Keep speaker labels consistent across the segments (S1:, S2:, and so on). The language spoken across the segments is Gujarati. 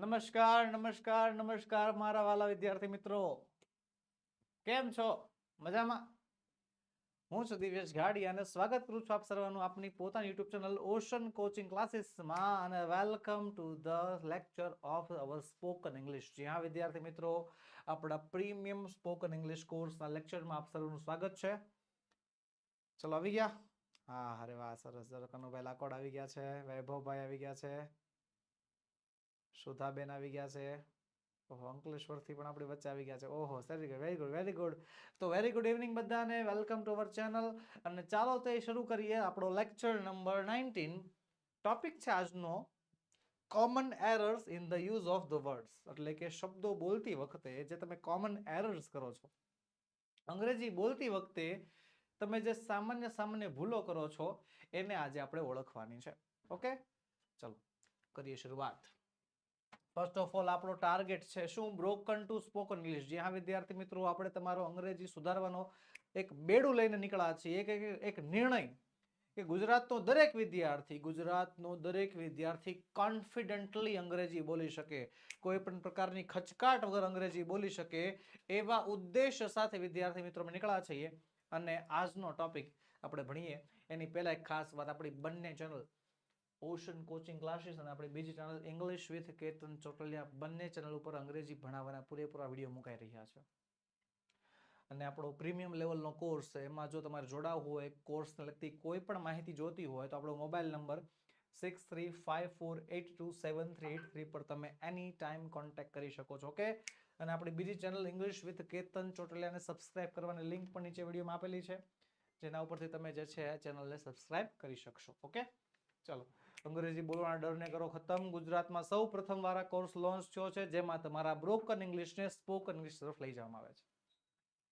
S1: નમસ્કાર નમસ્કાર નમસ્કાર મારા વાલા વિદ્યાર્થી મિત્રો. કેમ છો? મજામાં? હું છું દિવ્યેશ ગાડી અને સ્વાગત કરું છું આપ સર્વનું આપની પોતાની યુટ્યુબ ચેનલ ઓશન કોચિંગ ક્લાસીસમાં અને welcome to the lecture of our spoken English. જ્યાં વિદ્યાર્થી મિત્રો, આપણા પ્રીમિયમ સ્પોકન ઇંગ્લિશ કોર્સના લેક્ચરમાં આપ સર્વનું સ્વાગત છે. ચલો, આવી ગયા? હા, અરે વાહ, સરસ ઝરકનુભાઈ કનુભાઈ લાકોડ આવી ગયા છે. વૈભવભાઈ આવી ગયા છે. સુધાબેન આવી ગયા છે. ઓહો, અંકલેશ્વરથી પણ આપણી વચ્ચે આવી ગયા છે. ઓહો sorry good very good very good તો વેરી ગુડ ઇવનિંગ બધાને. વેલકમ ટુ અવર ચેનલ અને ચાલો તે શરૂ કરીએ આપણો લેક્ચર નંબર નાઇન્ટીન ટોપિક છે આજનો common errors in the use of the words એટલે કે શબ્દો બોલતી વખતે જે તમે કોમન એરર્સ કરો છો. અંગ્રેજી બોલતી વખતે તમે જે સામાન્ય સામાન્ય ભૂલો કરો છો, એને આજે આપણે ઓળખવાની છે. ઓકે ચલો, કરીએ શરૂઆત. ફર્સ્ટ ઓફ ઓલ આપણો ટાર્ગેટ છે શું? બ્રોકન ટુ સ્પોકન ઇંગ્લિશ જ્યાં વિદ્યાર્થી મિત્રો, આપણે તમારો અંગ્રેજી સુધારવાનો એક બેડું લઈને નીકળ્યા છીએ. એક, એક- નિર્ણય. કે ગુજરાતનો દરેક વિદ્યાર્થી, ગુજરાતનો દરેક વિદ્યાર્થી કોન્ફિડન્ટલી અંગ્રેજી બોલી શકે. કોઈ પણ પ્રકારની ખચકાટ વગર અંગ્રેજી બોલી શકે એવા ઉદ્દેશ સાથે વિદ્યાર્થી મિત્રો નીકળ્યા છીએ. અને આજનો ટોપિક આપણે ભણીએ. એની પહેલાં એક ખાસ વાત આપણી બંને ચેનલ ઓશન કોચિંગ ક્લાસીસ અને આપણી બીજી channel English with Ketan Chotaliya બંને ચેનલ ઉપર અંગ્રેજી ભણાવવાના પૂરેપૂરા વીડિયો મુકાઈ રહ્યા છે. અને આપણો પ્રીમિયમ લેવલનો કોર્સ છે, એમાં જો તમારે જોડાવવું હોય, કોર્સને લગતી કોઈ પણ માહિતી જોતી હોય, તો આપણો mobile number six three five four eight two seven three eight three પર તમે એની ટાઈમ કોન્ટેક્ટ કરી શકો છો ઓકે અને આપણી બીજી ચેનલ ઇંગ્લિશ વિથ કેતન ચોટલિયાને સબસ્ક્રાઇબ કરવાની લિંક પણ નીચે વિડીયોમાં આપેલી છે, જેના ઉપરથી તમે જે છે ચેનલને સબસ્ક્રાઇબ કરી શકશો ઓકે ચલો. અંગ્રેજી બોલવાના ડરને કરો ખતમ. ગુજરાતમાં સૌ પ્રથમ વાર આ કોર્સ લોન્ચ થયો છે, જેમાં તમારા બ્રોકન ઇંગ્લિશને સ્પોકન ઇંગ્લિશ તરફ લઈ જવામાં આવે છે.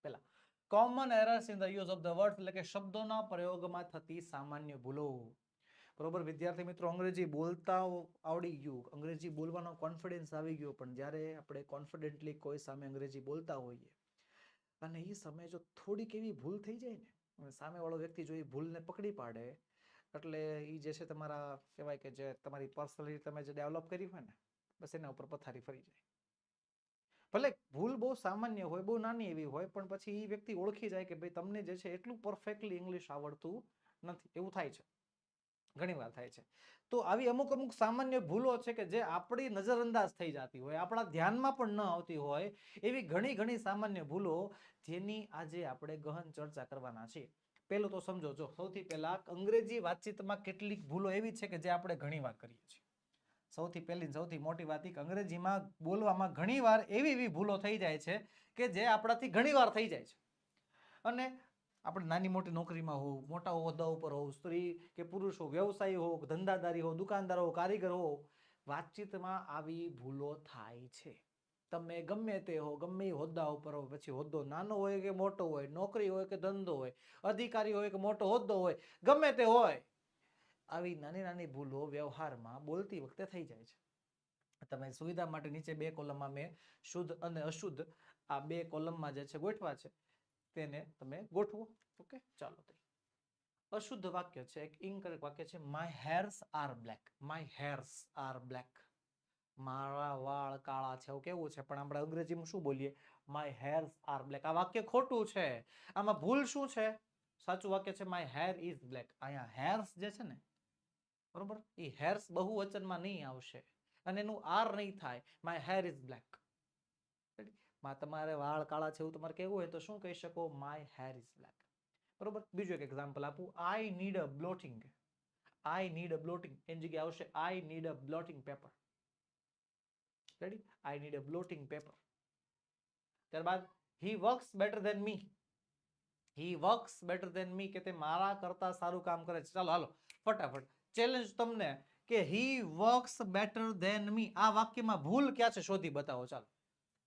S1: પહેલા common errors in the use of the word એટલે કે શબ્દોના પ્રયોગમાં થતી સામાન્ય ભૂલો. બરોબર? વિદ્યાર્થી મિત્રો, અંગ્રેજી બોલતા આવડી ગયું. અંગ્રેજી બોલવાનો કોન્ફિડન્સ આવી ગયો, પણ જ્યારે આપણે કોન્ફિડન્ટલી કોઈ સામે અંગ્રેજી બોલતા હોઈએ, અને એ સમયે જો થોડીક એવી ભૂલ થઈ જાય ને, અને સામેવાળો વ્યક્તિ જો એ ભૂલને પકડી પાડે એટલે એ જે છે તમારા કહેવાય કે જે તમારી પર્સનલી તમે જે ડેવલપ કરી હોય ને, બસ એના ઉપર પથારી ફરી જાય. ભલે ભૂલ બહુ સામાન્ય હોય, બહુ નાની એવી હોય, પણ પછી એ વ્યક્તિ ઓળખી જાય કે ભાઈ તમને જે છે એટલું પરફેક્ટલી ઇંગ્લિશ આવડતું નથી. એવું થાય છે. ઘણી વાર થાય છે. તો આવી અમુક અમુક સામાન્ય ભૂલો છે કે જે આપણી નજરઅંદાજ થઈ જતી હોય, આપણા ધ્યાનમાં પણ ન આવતી હોય, એવી ઘણી ઘણી સામાન્ય ભૂલો જેની આજે આપણે ગહન ચર્ચા કરવાના છીએ. પહેલું તો સમજો, જો, સૌથી પહેલા અંગ્રેજી વાતચીતમાં કેટલીક ભૂલો એવી છે કે જે આપણે ઘણીવાર કરીએ છીએ. સૌથી પહેલી સૌથી મોટી વાત એ કે અંગ્રેજીમાં બોલવામાં ઘણીવાર એવી એવી ભૂલો થઈ જાય છે કે જે આપણાથી ઘણીવાર થઈ જાય છે. અને આપણે નાની મોટી નોકરીમાં હોવ મોટા હોદ્દા ઉપર હોવ સ્ત્રી કે પુરુષ હો વ્યવસાયી હો ધંધાદારી હો દુકાનદાર હો કારીગર હો વાતચીતમાં આવી ભૂલો થાય છે. તમે ગમે તે હો, ગમે હોદ્દા ઉપર હો, પછી હોદ્દો નાનો હોય કે મોટો હોય, નોકરી હોય કે ધંધો હોય, અધિકારી હોય કે મોટો હોદ્દો હોય, ગમે તે હોય. આવી નાની નાની ભૂલો વ્યવહારમાં બોલતી વખતે થઈ જાય છે. તમે સુવિધા માટે નીચે બે કોલમમાં મેં શુદ્ધ અને અશુદ્ધ આ બે કોલમમાં જે છે ગોઠવા છે, તેને તમે ગોઠવો. ઓકે? ચાલો અશુદ્ધ વાક્ય છે, એક ઇનકરેક્ટ વાક્ય છે my hairs are black my hairs are black મારા વાળ કાળા છે, એવું કેવું છે? પણ આપણે અંગ્રેજીમાં શું બોલીએ? માય હેર્સ આર બ્લેક આ વાક્ય ખોટું છે. આમાં ભૂલ શું છે? સાચું વાક્ય છે માય હેર ઇઝ બ્લેક અહીંયા હેર્સ જે છે ને, બરોબર? એ હેર્સ બહુવચનમાં નહીં આવશે. અને એનું આર નહીં થાય. માય હેર ઇઝ બ્લેકમાં તમારે વાળ કાળા છે એવું તમારે કહેવું હોય તો શું કહી શકો? માય હેર ઇઝ બ્લેક બરોબર? બીજું એક એક્ઝામ્પલ આપું. I need a blotting I need a blotting એની જગ્યાએ આવશે I need a blotting paper ready I need a blotting paper ત્યારબાદ he works better than me he works better than me કે તે મારા કરતા સારું કામ કરે છે. ચાલો, હાલો, ફટાફટ. ચેલેન્જ તમને કે he works better than me આ વાક્યમાં ભૂલ ક્યાં છે? શોધી બતાવો, ચાલો.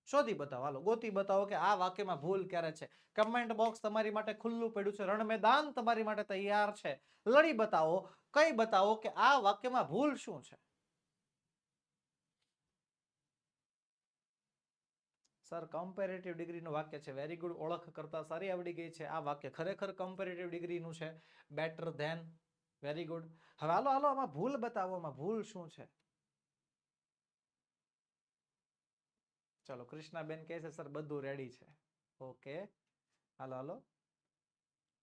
S1: શોધી બતાવો, હાલો, ગોતી બતાવો કે આ વાક્યમાં ભૂલ ક્યારે છે? કમેન્ટ બોક્સ તમારી માટે ખુલ્લું પડ્યું છે. રણ મેદાન તમારી માટે તૈયાર છે. લડી બતાવો, કઈ બતાવો કે આ વાક્યમાં ભૂલ શું છે? સર કમ્પેરેટિવ ડિગ્રીનું વાક્ય છે. વેરી ગુડ ઓળખ કરતા સારી આવડી ગઈ છે. આ વાક્ય ખરેખર કમ્પેરેટિવ ડિગ્રીનું છે. બેટર ધેન વેરી ગુડ હવે હાલો હાલો, આમાં ભૂલ બતાવો. આમાં ભૂલ શું છે? ચલો, કૃષ્ણાબેન કહે છે, સર, બધું રેડી છે. ઓકે હાલો હાલો.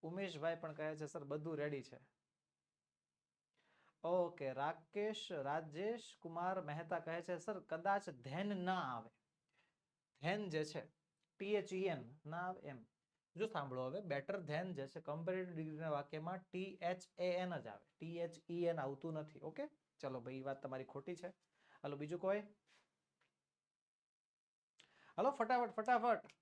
S1: ઉમેશભાઈ પણ કહે છે, સર, બધું રેડી છે. ઓકે રાકેશ, રાજેશ કુમાર મહેતા કહે છે, સર, કદાચ ધ્યાન ના આવે. ધ્યાન જે છે ટીએચઈએન ના આવે એમ. જો સાંભળો હવે બેટર ધેન જે છે કમ્પેરેટિવ ડિગ્રીના વાક્યમાં ટી એચ એ એન જ આવે. ટી એચ એન આવતું નથી, ઓકે? ચલો ભાઈ વાત તમારી ખોટી છે. હાલો, બીજું કોઈ? હાલો, ફટાફટ ફટાફટ.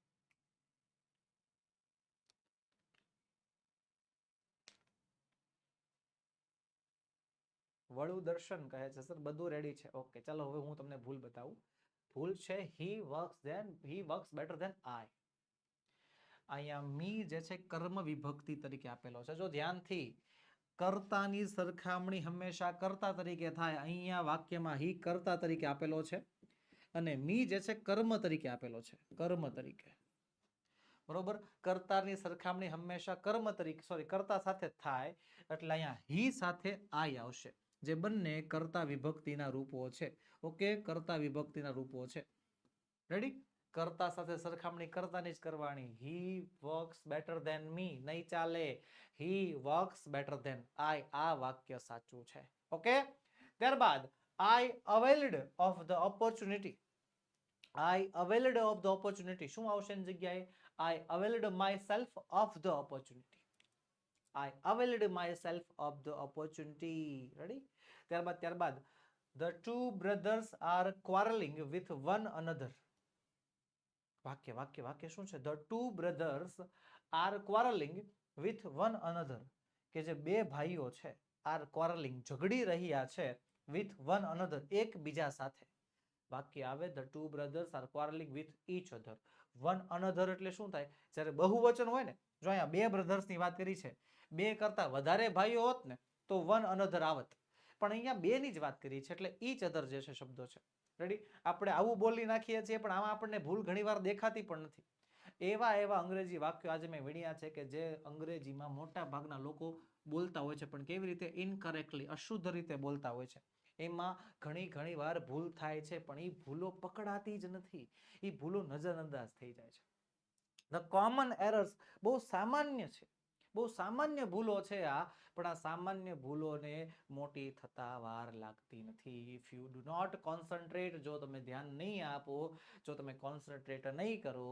S1: વળુ દર્શન કહે છે, સર, બધું રેડી છે. ઓકે, ચાલો, હવે હું તમને ભૂલ બતાવું. ભૂલ છે he works then he works better than I અહીંયા મી જે છે, કર્મ વિભક્તિ તરીકે આપેલો છે. જો ધ્યાનથી કર્તાની સરખામણી હંમેશા કર્તા તરીકે થાય, અહીંયા વાક્યમાં હી કર્તા તરીકે આપેલો છે અને મી જે છે, કર્મ તરીકે આપેલો છે. કર્મ તરીકે. બરોબર? કર્તાની સરખામણી હંમેશા કર્મ તરીકે સોરી કર્તા સાથે થાય, એટલે અહીંયા હી સાથે આઈ આવશે. જે બંને કર્તા વિભક્તિના રૂપો છે. ઓકે, કર્તા વિભક્તિના રૂપો છે. રેડી કર્તા સાથે સરખામણી કરતાની જ કરવાની. He works better than me નહીં ચાલે. He works better than I આ વાક્ય સાચું છે. ઓકે? ત્યારબાદ I availed of the opportunity I availed of the opportunity શું આવશે એની જગ્યાએ? I availed myself of the opportunity I availed myself of the opportunity ready ત્યારબાદ ત્યારબાદ the two brothers are quarrelling with one another વાક્ય વાક્ય વાક્ય શું છે? The two brothers are quarrelling with one another કે જે બે ભાઈઓ છે આર ક્વારલિંગ ઝઘડી રહ્યા છે વિથ વન અનધર એકબીજા સાથે. વાક્ય આવે the two brothers are quarrelling with each other one another એટલે શું થાય? જ્યારે બહુવચન હોય ને, જો અહીંયા બે બ્રધર્સની વાત કરી છે, બે કરતા વધારે ભાઈઓ હોત ને, તો વન અનધર આવત. પણ અહીંયા બે ની જ વાત કરી છે, એટલે ઈચ અધર જે છે શબ્દો છે. રેડી આપણે આવું બોલી નાખીએ છીએ, પણ આમાં આપણને ભૂલ ઘણીવાર દેખાતી પણ નથી. એવા એવા અંગ્રેજી વાક્યો આજે મેં વીણ્યા છે કે જે અંગ્રેજીમાં મોટા ભાગના લોકો બોલતા હોય છે, પણ કેવી રીતે ઇનકરેક્ટલી અશુદ્ધ રીતે બોલતા હોય છે. એમાં ઘણી ઘણી વાર ભૂલ થાય છે, પણ એ ભૂલો પકડાતી જ નથી. એ ભૂલો નજરઅંદાજ થઈ જાય છે. ધ કોમન એરર્સ બહુ સામાન્ય છે. બહુ સામાન્ય ભૂલો છે આ, પણ આ સામાન્ય ભૂલોને મોટી થતા વાર લાગતી નથી. If you do not concentrate જો તમે ધ્યાન નહીં આપો, જો તમે કોન્સન્ટ્રેટ નહીં કરો,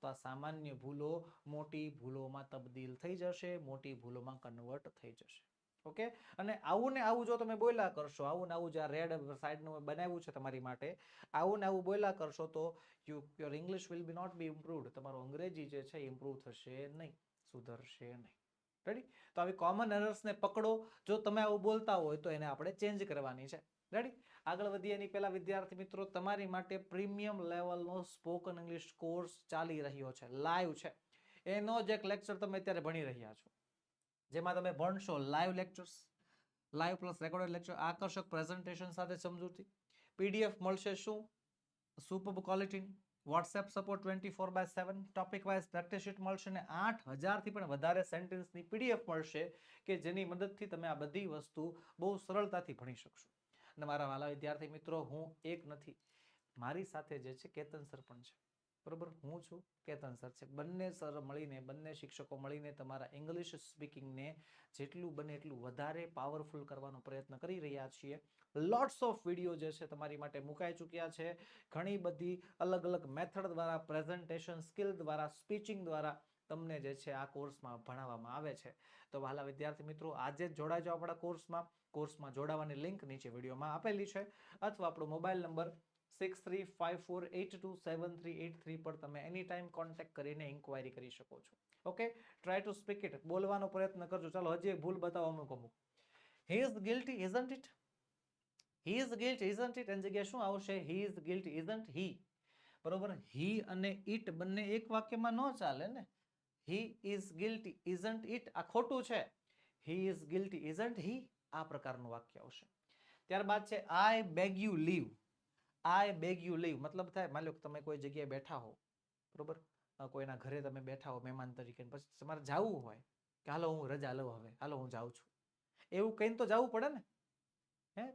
S1: તો આ સામાન્ય ભૂલો મોટી ભૂલોમાં તબદીલ થઈ જશે, મોટી ભૂલોમાં કન્વર્ટ થઈ જશે. ઓકે અને આવું ને આવું જો તમે બોલ્યા કરશો, આવું ને આવું જે રેડ સાઈડનું બનાવ્યું છે તમારી માટે, આવું ને આવું બોલ્યા કરશો તો you your English will be not be improved તમારું અંગ્રેજી જે છે ઇમ્પ્રુવ થશે નહીં, સુધરશે નહીં. રેડી તો આવી કોમન એરર્સને પકડો. જો તમે આવું બોલતા હોય તો એને આપણે ચેન્જ કરવાની છે. રેડી આગળ વધીએ એની પહેલાં વિદ્યાર્થી મિત્રો, તમારી માટે પ્રીમિયમ લેવલનો સ્પોકન ઇંગ્લિશ કોર્સ ચાલી રહ્યો છે. લાઈવ છે. એનો જ એક લેક્ચર તમે અત્યારે ભણી રહ્યા છો. જેમાં તમે ભણશો live lectures live plus recorded lecture આકર્ષક પ્રેઝન્ટેશન સાથે સમજૂતી. પીડીએફ મળશે શું? Super quality WhatsApp support twenty four by seven topic wise practice sheet મળશે અને આઠ હજારથી પણ વધારે સેન્ટેન્સની પીડીએફ મળશે કે જેની મદદથી તમે આ બધી વસ્તુ બહુ સરળતાથી ભણી શકશો. અને મારા વાલા વિદ્યાર્થી મિત્રો, હું એક નથી. મારી સાથે જે છે કેતન સર પણ છે. બરોબર? હું છું કેતન સર છે. બંને સર મળીને, બંને શિક્ષકો મળીને તમારા ઇંગ્લિશ સ્પીકિંગને જેટલું બને એટલું વધારે પાવરફુલ કરવાનો પ્રયત્ન કરી રહ્યા છીએ. લોટ્સ ઓફ વીડિયો જે છે તમારી માટે મુકાઈ ચૂક્યા છે. ઘણી બધી અલગ અલગ મેથડ દ્વારા પ્રેઝન્ટેશન સ્કિલ દ્વારા સ્પીચિંગ દ્વારા તમને જે છે આ કોર્સમાં ભણાવવામાં આવે છે. તો વહાલા વિદ્યાર્થી મિત્રો, આજે જ જોડાઈ જાઓ આપણા કોર્સમાં. કોર્સમાં જોડાવાની લિંક નીચે વિડીયોમાં આપેલી છે. અથવા આપણો mobile number six three five four eight two seven three eight three પર તમે એની ટાઈમ કોન્ટેક્ટ કરીને ઇન્ક્વાયરી કરી શકો છો. Okay try to speak it બોલવાનો પ્રયત્ન કરજો. ચાલો હજી એક ભૂલ બતાવો અમુક અમુક he is guilty isn't it he is guilt isn't it એની જગ્યાએ શું આવશે? He is guilt isn't he બરોબર? હી અને ઇટ બંને એક વાક્યમાં ન ચાલે ને? He is guilty isn't it આ ખોટું છે. He is guilty isn't he આ પ્રકારનું વાક્ય આવશે. ત્યારબાદ છે I beg you leave I beg you leave મતલબ થાય, માની લો કે તમે કોઈ જગ્યાએ બેઠા હો બરોબર? કોઈના ઘરે તમે બેઠા હો મહેમાન તરીકે. પછી તમારે જવું હોય કે, હાલો, હું રજા લઉં હવે. હાલો, હું જાઉં છું. એવું કહીને તો જવું પડે ને? હે?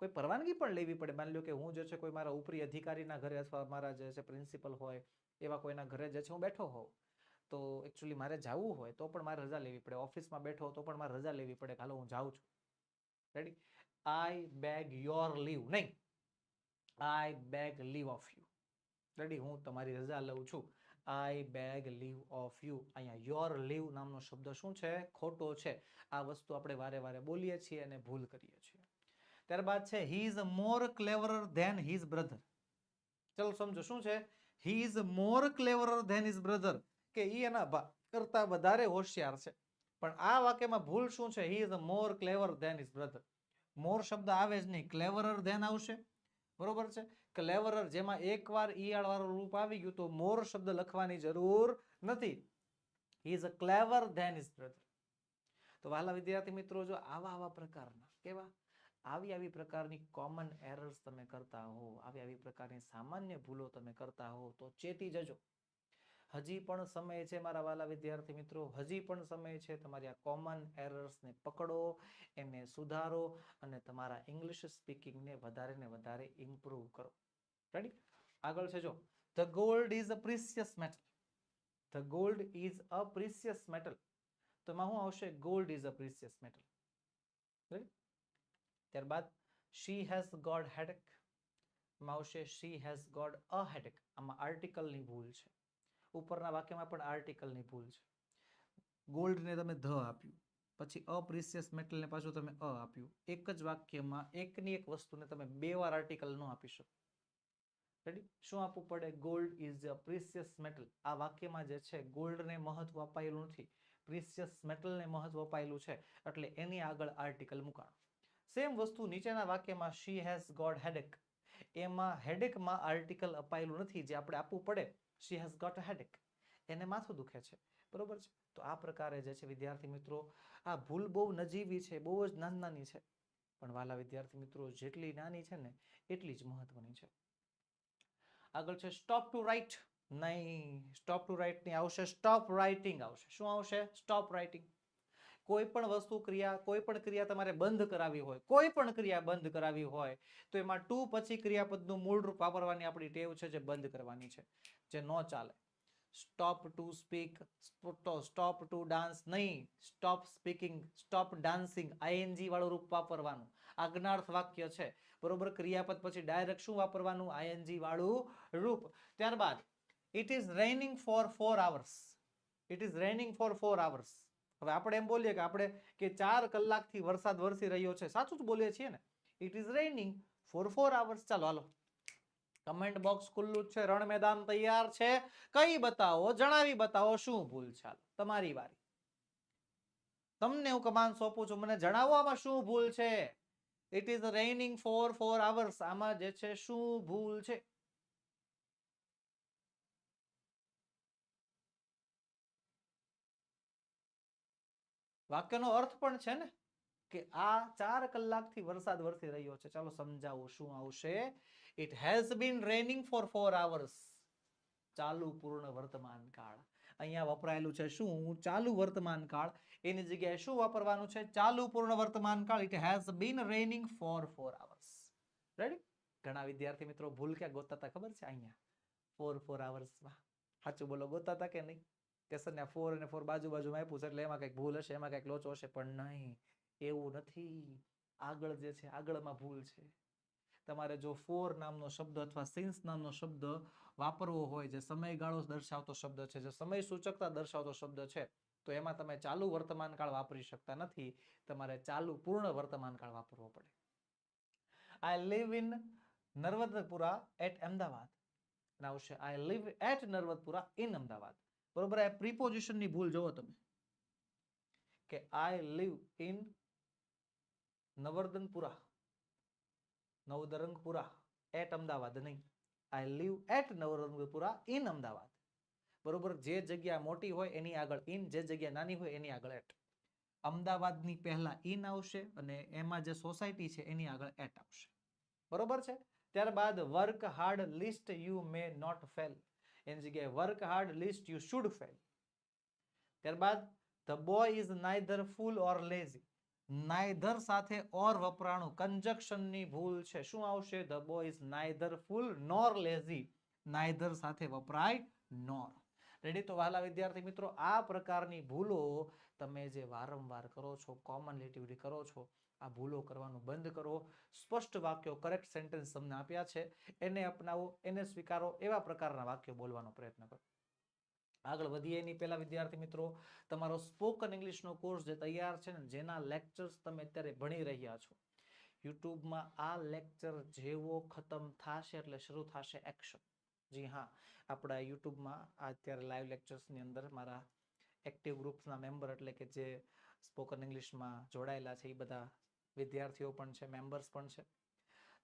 S1: કોઈ પરવાનગી પણ લેવી પડે? માની લો કે હું જે છે કોઈ મારા ઉપરી અધિકારીના ઘરે અથવા મારા જે છે પ્રિન્સિપલ હોય, એવા કોઈના ઘરે જે છે હું બેઠો હોઉં, તો એકચ્યુઅલી મારે જવું હોય તો પણ મારે રજા લેવી પડે. ઓફિસમાં બેઠો તો પણ મારે રજા લેવી પડે હાલો હું જાઉં છું. Ready I beg your leave નહીં. I beg leave of you ready હું તમારી રજા લઉં છું. I beg leave of you અહીંયા યોર લીવ નામનો શબ્દ શું છે? ખોટો છે. આ વસ્તુ આપણે વારે વારે બોલીએ છીએ અને ભૂલ કરીએ છીએ. ત્યારબાદ છે he is more cleverer than his brother ચલો સમજો, શું છે? He is more cleverer than his brother કે ઈ એના કરતા વધારે હોશિયાર છે. પણ આ વાક્યમાં ભૂલ શું છે? He is more clever than his brother more શબ્દ આવે જ નહીં. ક્લેવરર ધેન આવશે. બરોબર છે? ક્લેવરર જેમાં એકવાર ઈયાળવાળું રૂપ આવી ગયું તો મોર શબ્દ લખવાની જરૂર નથી. He is clever than his brother તો વહાલા વિદ્યાર્થી મિત્રો, જો આવા આવા પ્રકારના કેવા આવી આવી પ્રકારની કોમન એરર્સ તમે કરતા હો, આવી આવી પ્રકારની સામાન્ય ભૂલો તમે કરતા હો, તો ચેતી જજો. હજી પણ સમય છે મારા વાલા વિદ્યાર્થી મિત્રો, હજી પણ સમય છે તમારી આ કોમન એરર્સને પકડો, એને સુધારો અને તમારા ઇંગ્લિશ સ્પીકિંગને વધારે ને વધારે ઇમ્પ્રૂવ કરો. રેડી આગળ છે જો. The gold is a precious metal the gold is a precious metal તો એમાં શું આવશે? Gold is a precious metal ready ત્યારબાદ શી હેઝ ગોડ હેડેકમાં આવશે she has got a headache આમાં આર્ટિકલની ભૂલ છે. ઉપરના વાક્યમાં પણ આર્ટિકલની ભૂલ છે. ગોલ્ડને તમે ધ આપ્યું. પછી અપ્રિસિયસ મેટલને પાછું તમે અ આપ્યું. એક જ વાક્યમાં એકની એક વસ્તુને તમે બે વાર આર્ટિકલ ન આપી શકો. રેડી શું આપવું પડે? Gold is a precious metal આ વાક્યમાં જે છે ગોલ્ડને મહત્વ અપાયેલું નથી. પ્રિસિયસ મેટલને મહત્વ અપાયેલું છે. એટલે એની આગળ આર્ટિકલ મુકાણો સેમ વસ્તુ નીચેના વાક્યમાં શી હેઝ ગોડ હેડેક એમાં હેડેકમાં આર્ટિકલ અપાયેલું નથી, જે આપણે આપવું પડે. શી હેઝ ગોટ હેડેક એને માથું દુખે છે. બરોબર છે? તો આ પ્રકારે જે છે વિદ્યાર્થી મિત્રો, આ ભૂલ બહુ નજીવી છે, બહુ જ નાની નાની છે. પણ વાલા વિદ્યાર્થી મિત્રો, જેટલી નાની છે ને, એટલી જ મહત્વની છે. આગળ છે સ્ટોપ ટુ રાઇટ નહીં સ્ટોપ ટુ રાઇટની આવશે સ્ટોપ રાઇટિંગ આવશે. શું આવશે? સ્ટોપ રાઇટિંગ કોઈ પણ વસ્તુ ક્રિયા, કોઈ પણ ક્રિયા તમારે બંધ કરાવી હોય, કોઈ પણ ક્રિયા બંધ કરાવી હોય, તો એમાં ટુ પછી ક્રિયાપદનું મૂળરૂપ વાપરવાની આપણી ટેવ છે જે બંધ કરવાની છે, જે ન ચાલે. Stop to speak stop to dance નહીં stop speaking stop dancing ING વાળું રૂપ વાપરવાનું. આજ્ઞાર્થ વાક્ય છે, બરોબર? ક્રિયાપદ પછી ડાયરેક્ટ શું વાપરવાનું? આઈએનજી વાળું રૂપ. ત્યારબાદ it is raining for four hours it is raining for four hours હવે આપણે એમ બોલીએ કે આપણે કે ચાર કલાકથી વરસાદ વરસી રહ્યો છે. સાચું જ બોલીએ છીએ ને? It is raining for four hours ચાલો, હાલો. કમેન્ટ બોક્સ ખુલ્લું છે. રણ મેદાન તૈયાર છે. કઈ બતાવો? જણાવી બતાવો શું ભૂલ ચાલો તમારી વારી. તમને હું કમાન સોંપું છું. મને જણાવો આમાં શું ભૂલ છે? It is raining for four hours આમાં જે છે શું ભૂલ છે? વાક્યનો અર્થ પણ છે ને કે આ ચાર કલાકથી વરસાદ વરસી રહ્યો છે. ચાલો સમજાવું શું આવશે. It has been raining for four hours ચાલુ પૂર્ણ વર્તમાન કાળ. અહીંયા વપરાયેલું છે શું? ચાલુ વર્તમાન કાળ. એની જગ્યાએ શું વાપરવાનું છે? ચાલુ પૂર્ણ વર્તમાન કાળ. It has been raining for four hours ready ઘણા વિદ્યાર્થી મિત્રો ભૂલ ક્યાં ગોતતા ખબર છે અહીંયા? ફોર ફોર આવર્સમાં સાચું બોલો, ગોતતા હતા કે નહીં? કેસર ને ફોર અને ફોર બાજુ બાજુમાં આપ્યું છે એટલે એમાં કંઈક ભૂલ હશે, એમાં કંઈક લોચો હશે, પણ નહીં, એવું નથી. આગળ જે છે, આગળમાં ભૂલ છે. તમારે જો ફોર નામનો શબ્દ અથવા સિન્સ નામનો શબ્દ વાપરવો હોય, જે સમયગાળો દર્શાવતો શબ્દ છે, જે સમય સૂચકતા દર્શાવતો શબ્દ છે, તો એમાં તમે ચાલુ વર્તમાન કાળ વાપરી શકતા નથી. તમારે ચાલુ પૂર્ણ વર્તમાન કાળ વાપરવો પડે. I live in Navrangpura at Ahmedabad. આવશે. I live at Navrangpura in Ahmedabad. બરોબર? આ પ્રિપોઝિશનની ભૂલ જોવો તમે. કે I live in Navrangpura. Navrangpura. At Ahmedabad નહીં. I live at Navrangpura in Ahmedabad. બરોબર? જે જગ્યા મોટી હોય એની આગળ ઇન જે જગ્યા નાની હોય એની આગળ એટ અમદાવાદની પહેલા ઇન આવશે અને એમાં જે સોસાયટી છે એની આગળ એટ આવશે. બરોબર છે? ત્યારબાદ work hard lest you may not fail એની જગ્યાએ work hard lest you should fail ત્યારબાદ the boy is neither fool or lazy neither સાથે ઓર વપરાણું કન્જક્શનની ભૂલ છે. શું આવશે? The boy is neither fool nor lazy neither સાથે વપરાય નોર રેડી તો વહાલા વિદ્યાર્થી મિત્રો, આ પ્રકારની ભૂલો તમે જે વારંવાર કરો છો કોમન એક્ટિવિટી કરો છો આ ભૂલો કરવાનું બંધ કરો. સ્પષ્ટ વાક્યો કરેક્ટ સેન્ટેન્સ તમને આપ્યા છે. એને અપનાવો, એને સ્વીકારો, એવા પ્રકારના વાક્યો બોલવાનો પ્રયત્ન કરો. આગળ વધીએ એની પહેલા વિદ્યાર્થી મિત્રો, તમારો સ્પોકન ઇંગ્લિશનો કોર્સ જે તૈયાર છે ને, જેના લેક્ચર્સ તમે અત્યારે ભણી રહ્યા છો. યુટ્યુબમાં આ લેક્ચર જેવો ખતમ થશે એટલે શરૂ થશે એક્શન જી હા, આપણા યુટ્યુબમાં અત્યારે લાઈવ લેક્ચર્સની અંદર મારા એક્ટિવ ગ્રુપ્સના મેમ્બર એટલે કે જે સ્પોકન ઇંગ્લિશમાં જોડાયેલા છે, એ બધા વિદ્યાર્થીઓ પણ છે મેમ્બર્સ પણ છે.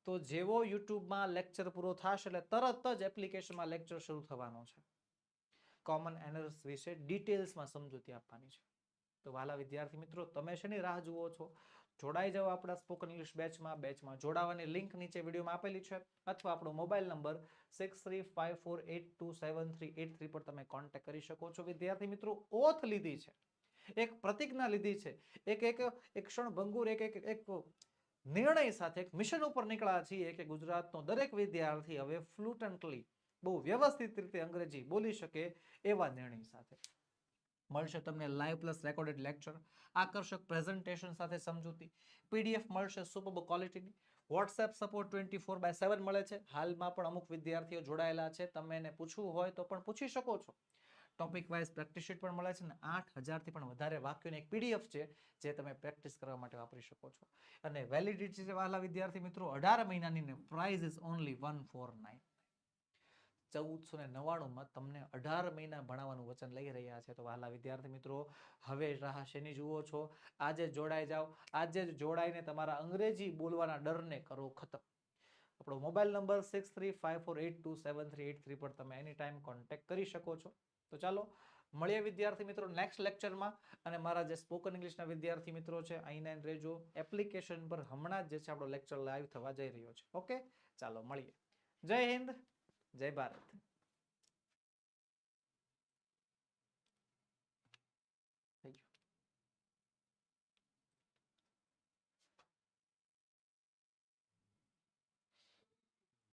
S1: તો જેવો યુટ્યુબમાં લેક્ચર પૂરો થશે એટલે તરત જ એપ્લિકેશનમાં લેક્ચર શરૂ થવાનો છે. કોમન એનર્સ વિશે ડિટેલ્સમાં સમજૂતી આપવાની છે. તો વાલા વિદ્યાર્થી મિત્રો, તમે શેની રાહ જુઓ છો? જોડાઈ જાઓ આપણા સ્પોકન ઇંગ્લિશ બેચમાં બેચમાં જોડાવાની લિંક નીચે વિડીયોમાં આપેલી છે. અથવા આપણો mobile number six three five four eight two seven three eight three પર તમે કોન્ટેક્ટ કરી શકો છો. વિદ્યાર્થી મિત્રો, ઓથ લીધી છે. એક પ્રતિજ્ઞા લીધી છે. એક એક એક ક્ષણ ભંગુર, એક એક એક નિર્ણય સાથે એક મિશન ઉપર નીકળ્યા છીએ કે ગુજરાતનો દરેક વિદ્યાર્થી હવે ફ્લુટન્ટલી બહુ વ્યવસ્થિત રીતે અંગ્રેજી બોલી શકે એવા નિર્ણય સાથે. મળશે તમને લાઈવ પ્લસ રેકોર્ડેડ લેક્ચર આકર્ષક પ્રેઝન્ટેશન સાથે સમજૂતી પીડીએફ મળશે super ક્વોલિટીની WhatsApp support twenty four by seven મળે છે. હાલમાં પણ અમુક વિદ્યાર્થીઓ જોડાયેલા છે. તમે એને પૂછવું હોય તો પણ પૂછી શકો છો. ટોપિક વાઇઝ પ્રેક્ટિસ શીટ પણ મળે છે અને આઠ હજારથી પણ વધારે વાક્યોની એક પીડીએફ છે જે તમે પ્રેક્ટિસ કરવા માટે વાપરી શકો છો. અને વેલિડિટી વાલા વિદ્યાર્થી મિત્રો, અઢાર મહિનાની price is only one four nine ચૌદસો ને નવ્વાણુંમાં તમને અઢાર મહિના ભણાવવાનું વચન લઈ રહ્યા છે. તો વહાલા વિદ્યાર્થી મિત્રો, હવે રાહ શેની જુઓ છો? આજે જોડાઈ જાઓ. આજે જ જોડાઈને તમારા અંગ્રેજી બોલવાના ડરને કરો ખતમ. આપણો mobile number six three five four eight two seven three eight three પર તમે એની ટાઈમ કોન્ટેક્ટ કરી શકો છો. તો ચાલો, મળીએ વિદ્યાર્થી મિત્રો નેક્સ્ટ લેક્ચરમાં અને મારા જે સ્પોકન ઇંગ્લિશના વિદ્યાર્થી મિત્રો છે અહીંના રેજો એપ્લિકેશન પર હમણાં જ છે આપણો લેક્ચર લાઈવ થવા જઈ રહ્યો છે. ઓકે ચાલો, મળીએ. જય હિન્દ, જય ભારત.